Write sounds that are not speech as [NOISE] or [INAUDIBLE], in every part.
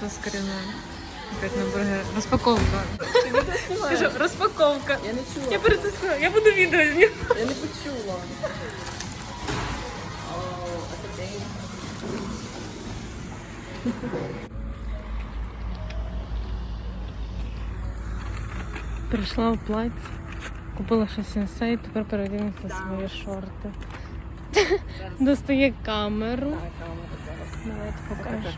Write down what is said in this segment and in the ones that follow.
вийшла з коріною. Опять на бургер. Розпаковка. Скажу, розпаковка. Я не чула. Я перед цим сказала, я буду відео знімати. Я не почула. Прийшла в платі, купила щось сенсей, тепер переділася Да. свої шорти. Достає камеру. Давайте покажу.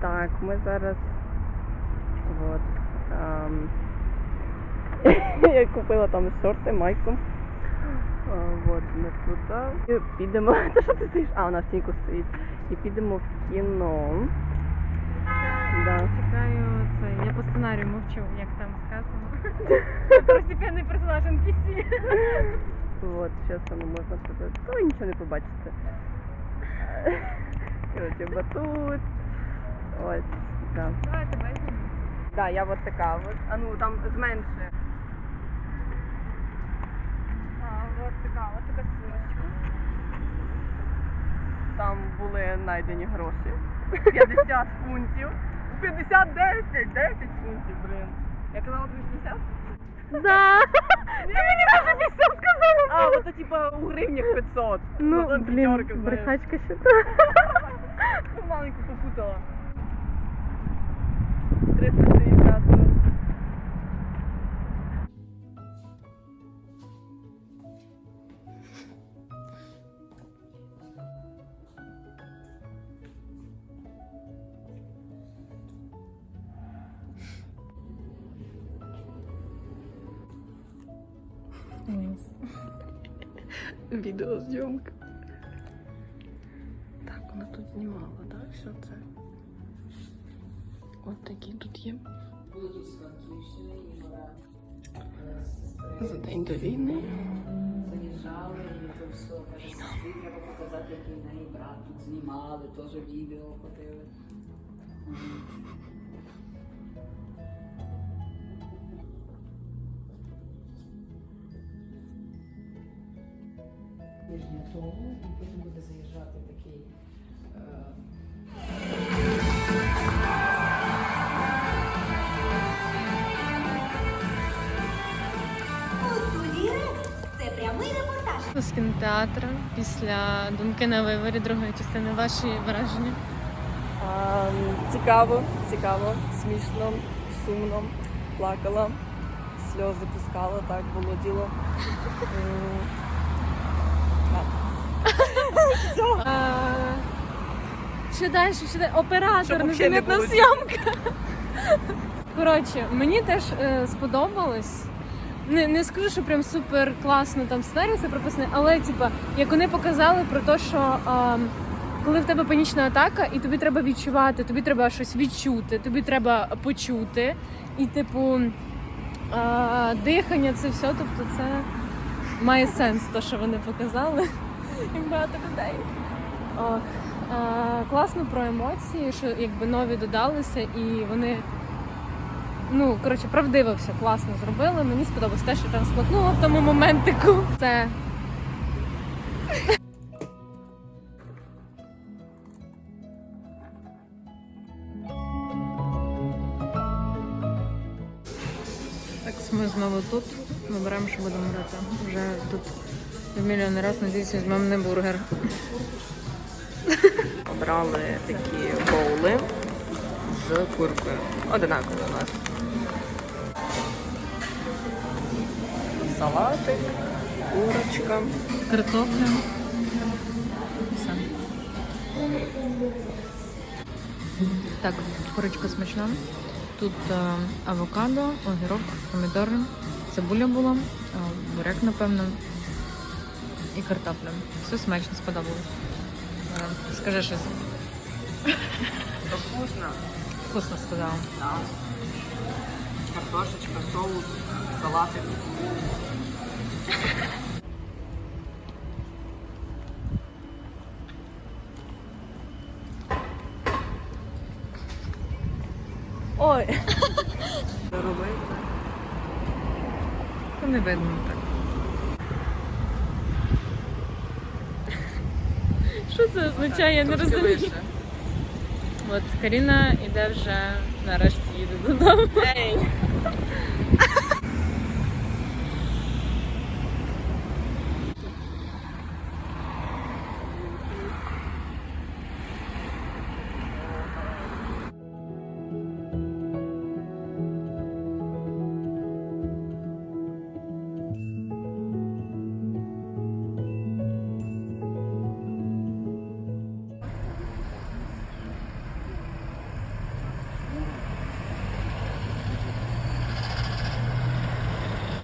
Так, ми зараз от, ем, [LAUGHS] я купила там шорти, майку. От ми тут. І підемо. [LAUGHS] Та що ти стоїш? А, вона в стійку стоїть. І підемо в кіно. Да. Чекаю це. Я по сценарію мовчу, як там сказано. [LAUGHS] Второстепенний персонаж NPC. Вот, сейчас воно можна подати. То ви нічого не побачите. Короче, батут. Ось, да. Давайте бачимо. Да, я вот така от. А ну там зменше. А, от така, от така сумочка. Там були знайдені гроші. [LAUGHS] 50 фунтів. 50, 10, 10 фунтів, блін. Я казала 50? Да. Ти мені вже 50 сказала. А, вот это типа у гривнях 500. Ну, блін, брехачка ще. [LAUGHS] Ну, маленьку попутала. 360. ну. Відеозйомка. Так, вона тут знімала, так? Що це? От такі тут є. За день до війни. Заїжджали і то все. Треба показати, який в неї брат. Тут знімали, теж відео ходили. Тижня того, і потім буде заїжджати такий. Е. З кінотеатру після думки на виворі другої частини. Ваші враження? А, цікаво, цікаво, смішно, сумно, плакала, сльози пускала, так було діло. [LAUGHS] А, Що далі? Що далі? Оператор, незамітна зйомка. Коротше, мені теж е, сподобалось. Не, не скажу, що прям супер класно там сценарій все прописаний, але типа, як вони показали про те, що а, коли в тебе панічна атака, і тобі треба відчувати, тобі треба щось відчути, тобі треба почути. І, типу, а, дихання, це все, тобто це має сенс, то, що вони показали. [LAUGHS] Як багато людей. Ох, а, класно про емоції, що якби нові додалися, і вони. Ну, коротше, правдиво все класно зробили. Мені сподобалось те, що там складнуло в тому моментику. Це ми знову тут. Вибираємо, що будемо брати. Вже тут в мільйон раз, надіюсь, візьмемо не бургер. Обрали такі боули з куркою. Одинакові у нас. Салатик, курочка. Картопля. Все. Так, курочка смачна. Тут е, авокадо, огірок, помідори, цибуля була, е, буряк, напевно, і картопля. Все смачно сподобалось. Скажи щось. Вкусно. Вкусно сказала. Да. Картошечка, соус, салатик. Ой. Робити. Не видно так. Що це означає? Я не розумію. От Каріна іде вже нарешті їде додому.